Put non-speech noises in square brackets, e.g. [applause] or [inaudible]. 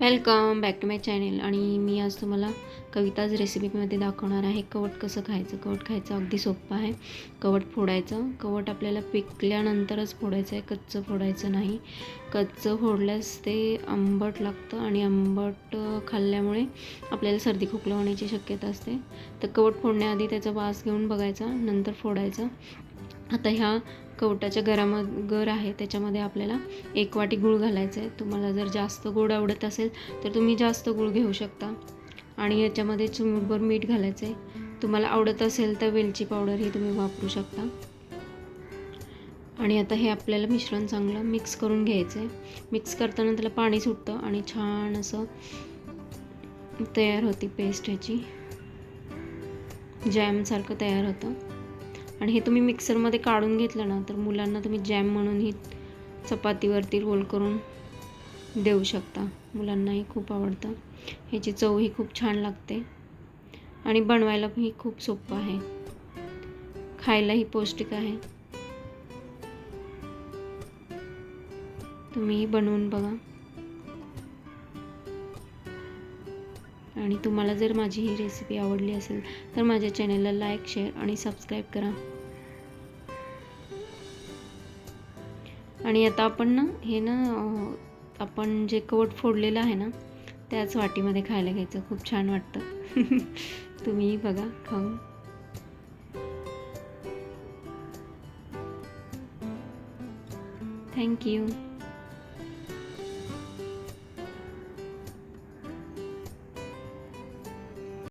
Welcome back to my channel. आणि मी आज तुम्हाला कविताज रेसिपीमध्ये दाखवणार आहे. कवट कसं खायचं? कवट खायचं अगदी सोपं आहे. कवट फोडायचं. कवट आपल्याला पिकल्यानंतरच फोडायचं आहे. कच्चं फोडायचं नाही. कच्चं फोडल्यास ते आंबट लागतं आणि आंबट खाल्ल्यामुळे आपल्याला सर्दी खोकला होण्याची शक्यता असते. तर कवट फोडण्याआधी त्याचा वास घेऊन बघायचा. नंतर फोडायचं. आता ह्या कवटाच्या घराम घर आहे त्याच्यामध्ये आपल्याला एक वाटी गूळ घालायचं आहे तुम्हाला जर जास्त गोड आवडत असेल तर तुम्ही जास्त गूळ घेऊ शकता. आणि याच्यामध्ये चिमूटभर मीठ घालायचं आहे तुम्हाला आवडत असेल तर वेलची पावडरही तुम्ही वापरू शकता. आणि आता हे आपल्याला मिश्रण चांगलं मिक्स करून घ्यायचं आहे मिक्स करताना त्याला पाणी सुटतं आणि छान असं तयार होती पेस्ट ह्याची. जॅमसारखं तयार होतं. आणि हे तुम्ही मिक्सरमध्ये काढून घेतलं ना तर मुलांना तुम्ही जॅम म्हणूनही चपातीवरती रोल करून देऊ शकता. मुलांनाही खूप आवडतं. ह्याची चवही खूप छान लागते. आणि बनवायलाही खूप सोपं आहे. खायलाही पौष्टिक आहे. तुम्हीही बनवून बघा. आणि तुम्हाला जर माझी ही रेसिपी आवडली असेल तर माझ्या चॅनलला लाईक शेअर आणि सबस्क्राईब करा. आणि आता आपण ना हे ना आपण जे कवट फोडलेलं आहे ना त्याच वाटीमध्ये खायला घ्यायचं. खूप छान वाटतं. [laughs] तुम्ही बघा खाऊन. थँक्यू